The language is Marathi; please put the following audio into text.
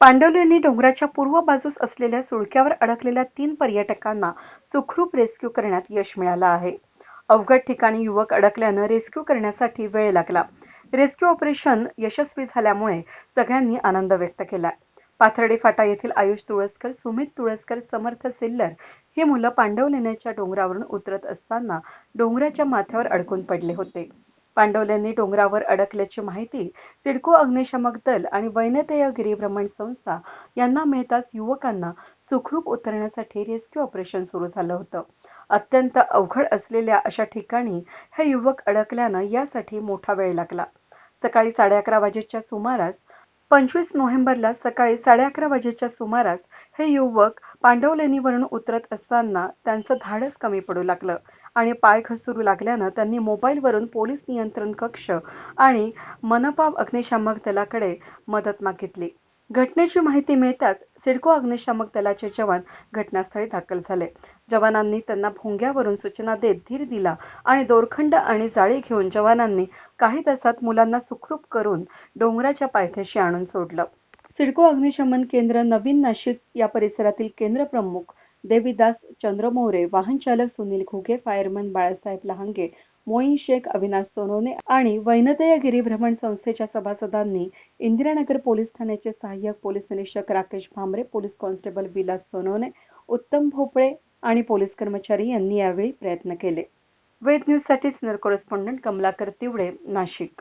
पांडवलेंनी डोंगराच्या पूर्व बाजूस असलेल्या सुळक्यावर अडकलेल्या तीन पर्यटकांना सुखरूप रेस्क्यू करण्यात यश मिळालं आहे. अवघड ठिकाणी युवक अडकल्यानं रेस्क्यू करण्यासाठी वेळ लागला. रेस्क्यू ऑपरेशन यशस्वी झाल्यामुळे सगळ्यांनी आनंद व्यक्त केला. पाथर्डी फाटा येथील आयुष तुळसकर सुमित तुळसकर समर्थ सिल्लर ही मुलं पांडवलेण्याच्या डोंगरावरून उतरत असताना डोंगराच्या माथ्यावर अडकून पडले होते. पांडवल्यांनी डोंगरावर अडकल्याची माहिती सिडको अग्निशमक दल आणि वैनतेय गिरीभ्रमण संस्था यांना मिळताच युवकांना सुखरूप उतरण्यासाठी रेस्क्यू ऑपरेशन सुरू झालं होतं. अत्यंत अवघड असलेल्या अशा ठिकाणी हे युवक अडकल्यानं यासाठी मोठा वेळ लागला. सकाळी साडे अकरा वाजेच्या सुमारास पंचवीस नोव्हेंबरला सकाळी साडे अकरा वाजेच्या सुमारास हे युवक पांडवलेणीवरून उतरत असताना त्यांचं धाडस कमी पडू लागलं आणि पाय घसरू लागल्यानं त्यांनी मोबाईलवरून पोलीस नियंत्रण कक्ष आणि मनपा अग्निशामक दलाकडे मदत मागितली. घटनेची माहिती मिळताच सिडको अग्निशामक दलाचे जवान घटनास्थळी दाखल झाले. जवानांनी त्यांना भोंग्यावरून सूचना देत धीर दिला आणि दोरखंड आणि जाळी घेऊन जवानांनी काही तासात मुलांना सुखरूप करून डोंगराच्या पायथ्याशी आणून सोडलं. सिडको अग्निशमन केंद्र नवीन नाशिक या परिसरातील केंद्र प्रमुख देवीदास चंद्रमोरे वाहन चालक सुनील घुगे फायरमन बाळासाहेब लहांगे मोईन शेख अविनाश सोनवणे आणि वैनत्या गिरी भ्रमण संस्थेच्या सभासदांनी इंदिरानगर पोलीस ठाण्याचे सहाय्यक पोलीस निरीक्षक राकेश भांबरे पोलीस कॉन्स्टेबल विलास सोनवणे उत्तम भोपळे आणि पोलीस कर्मचारी यांनी यावेळी प्रयत्न केले. वेद न्यूजसाठी सिनियर कॉरेस्पॉन्डंट कमलाकर तिवडे नाशिक.